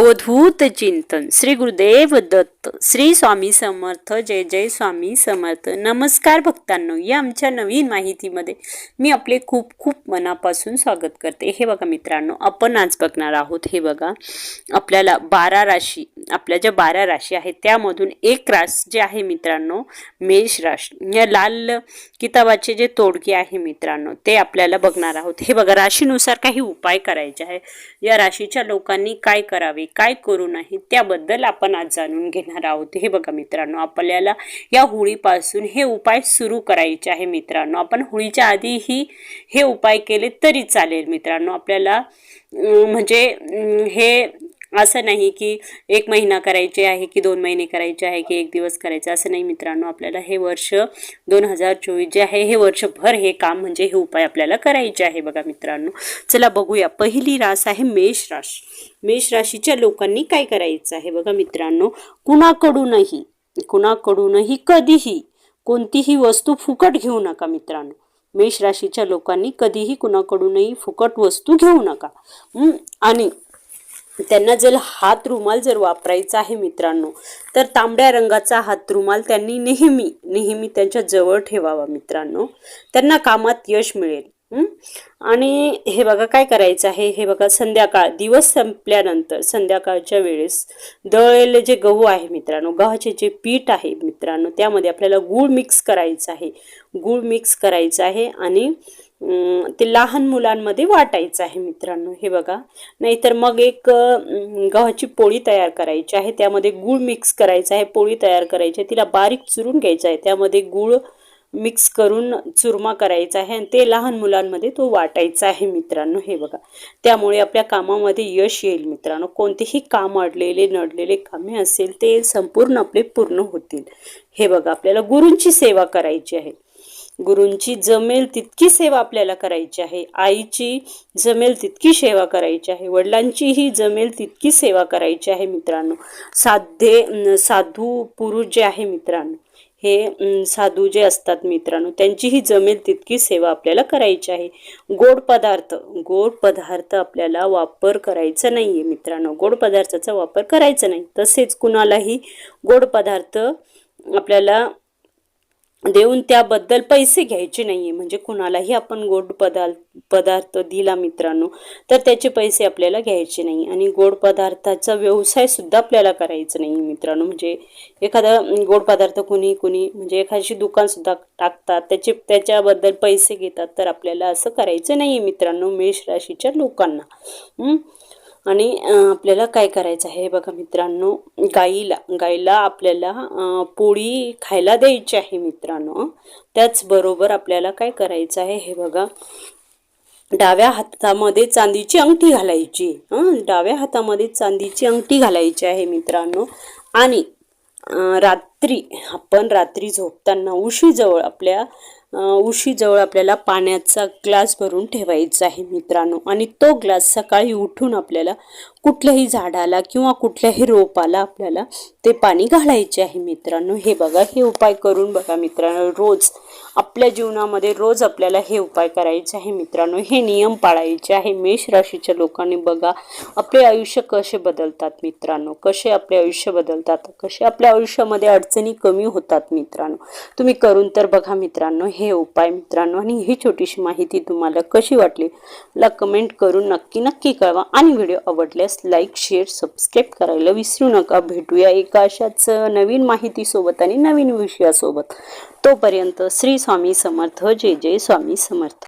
अवधूत चिंतन. श्री गुरुदेव दत्त श्री स्वामी समर्थ जय जय स्वामी समर्थ. नमस्कार भक्तांनो या आमच्या नवीन माहितीमध्ये मी आपले खूप खूप मनापासून स्वागत करते. हे बघा मित्रांनो आपण आज बघणार आहोत हे बघा आपल्याला बारा राशी आपल्या ज्या बारा राशी आहेत त्यामधून एक रास जे आहे मित्रांनो मेष राशी. या लाल किताबाचे जे तोडके आहे मित्रांनो ते आपल्याला बघणार आहोत. हे बघा राशीनुसार काही उपाय करायचे आहे. या राशीच्या लोकांनी काय करावे? काय करू नाही त्याबद्दल आपण आज जाणून घेणार आहोत. हे बघा मित्रांनो आपल्याला या होळीपासून हे उपाय सुरू करायचे आहे मित्रांनो. आपण होळीच्या आधीही हे उपाय केले तरी चालेल मित्रांनो. आपल्याला म्हणजे हे असं नाही की एक महिना करायचे आहे की दोन महिने करायचे आहे की एक दिवस करायचं असं नाही मित्रांनो. आपल्याला हे वर्ष दोन हजार चोवीस जे आहे हे वर्षभर हे काम म्हणजे हे उपाय आपल्याला करायचे आहे बघा मित्रांनो. चला बघूया. पहिली रास आहे मेष राशी. मेष राशीच्या लोकांनी काय करायचं आहे बघा मित्रांनो? कुणाकडूनही कुणाकडूनही कधीही कोणतीही वस्तू फुकट घेऊ नका मित्रांनो. मेष राशीच्या लोकांनी कधीही कुणाकडूनही फुकट वस्तू घेऊ नका. आणि त्यांना जर हात रुमाल जर वापरायचा आहे मित्रांनो तर तांबड्या रंगाचा हात रुमाल त्यांनी नेहमी नेहमी त्यांच्या जवळ ठेवावा मित्रांनो. त्यांना कामात यश मिळेल. आणि हे बघा काय करायचं आहे? हे बघा संध्याकाळ दिवस संपल्यानंतर संध्याकाळच्या वेळेस दळलेले जे गहू आहे मित्रांनो गव्हाचे जे पीठ आहे मित्रांनो त्यामध्ये आपल्याला गूळ मिक्स करायचं आहे. गूळ मिक्स करायचं आहे आणि ते लहान मुलांमध्ये वाटायचं आहे मित्रांनो. हे बघा. नाहीतर मग एक गव्हाची पोळी तयार करायची आहे. त्यामध्ये गूळ मिक्स करायचं आहे. पोळी तयार करायची आहे. तिला बारीक चुरून घ्यायचं आहे. त्यामध्ये गूळ मिक्स करून चुरमा करायचा आहे आणि ते लहान मुलांमध्ये तो वाटायचा आहे मित्रांनो. हे बघा. त्यामुळे आपल्या कामामध्ये यश येईल मित्रांनो. कोणतेही काम अडलेले नडलेले कामे असेल ते संपूर्ण आपले पूर्ण होतील. हे बघा. आपल्याला गुरूंची सेवा करायची आहे. गुरूंची जमेल तितकी सेवा आपल्याला करायची आहे. आईची जमेल तितकी सेवा करायची आहे. वडिलांचीही जमेल तितकी सेवा करायची आहे मित्रांनो. साधे साधू पुरुष जे आहे मित्रांनो हे साधू जे असतात मित्रांनो त्यांचीही जमेल तितकी सेवा आपल्याला करायची आहे. गोड पदार्थ गोड पदार्थ आपल्याला वापर करायचा नाही आहे मित्रांनो. गोड पदार्थाचा वापर करायचा नाही. तसेच कुणालाही गोड पदार्थ आपल्याला देऊन त्याबद्दल पैसे घ्यायचे नाहीये. म्हणजे कुणालाही आपण गोड पदार्थ पदार्थ दिला मित्रांनो तर त्याचे पैसे आपल्याला घ्यायचे नाही. आणि गोड पदार्थाचा व्यवसाय सुद्धा आपल्याला करायचा नाही मित्रांनो. म्हणजे एखादा गोड पदार्थ कुणी कुणी म्हणजे एखादी दुकान सुद्धा टाकतात त्याचे त्याच्याबद्दल पैसे घेतात तर आपल्याला असं करायचं नाही मित्रांनो मेष राशीच्या लोकांना. आणि आपल्याला काय करायचं आहे? बघा मित्रांनो गाईला गाईला आपल्याला पोळी खायला द्यायची आहे मित्रांनो त्याचबरोबर आपल्याला काय करायचं आहे? हे बघा डाव्या हातामध्ये चांदीची अंगठी घालायची डाव्या हातामध्ये चांदीची अंगठी घालायची आहे मित्रांनो. आणि रात रात्री आपण रात्री झोपताना उशीजवळ आपल्या उशीजवळ आपल्याला पाण्याचा ग्लास भरून ठेवायचा आहे मित्रांनो. आणि तो ग्लास सकाळी उठून आपल्याला कुठल्याही झाडाला किंवा कुठल्याही रोपाला आपल्याला ते पाणी घालायचे आहे मित्रांनो. हे बघा हे उपाय करून बघा मित्रांनो. रोज आपल्या जीवनामध्ये रोज आपल्याला हे उपाय करायचे आहे मित्रांनो. हे नियम पाळायचे आहे. मेष राशीच्या लोकांनी बघा आपले आयुष्य कसे बदलतात मित्रांनो? कसे आपले आयुष्य बदलतात? कसे आपल्या आयुष्यामध्ये अडचणी कमी होतात मित्रांनो. तुम्ही करून तर बघा मित्रांनो हे उपाय मित्रांनो. आणि ही छोटीशी माहिती तुम्हाला कशी वाटली मला कमेंट करून नक्की नक्की कळवा. आणि व्हिडिओ आवडल्यास लाईक शेअर सबस्क्राईब करायला विसरू नका. भेटूया एका अशाच नवीन माहितीसोबत आणि नवीन विषयासोबत. तोपर्यंत श्री स्वामी समर्थ. जय जय स्वामी समर्थ.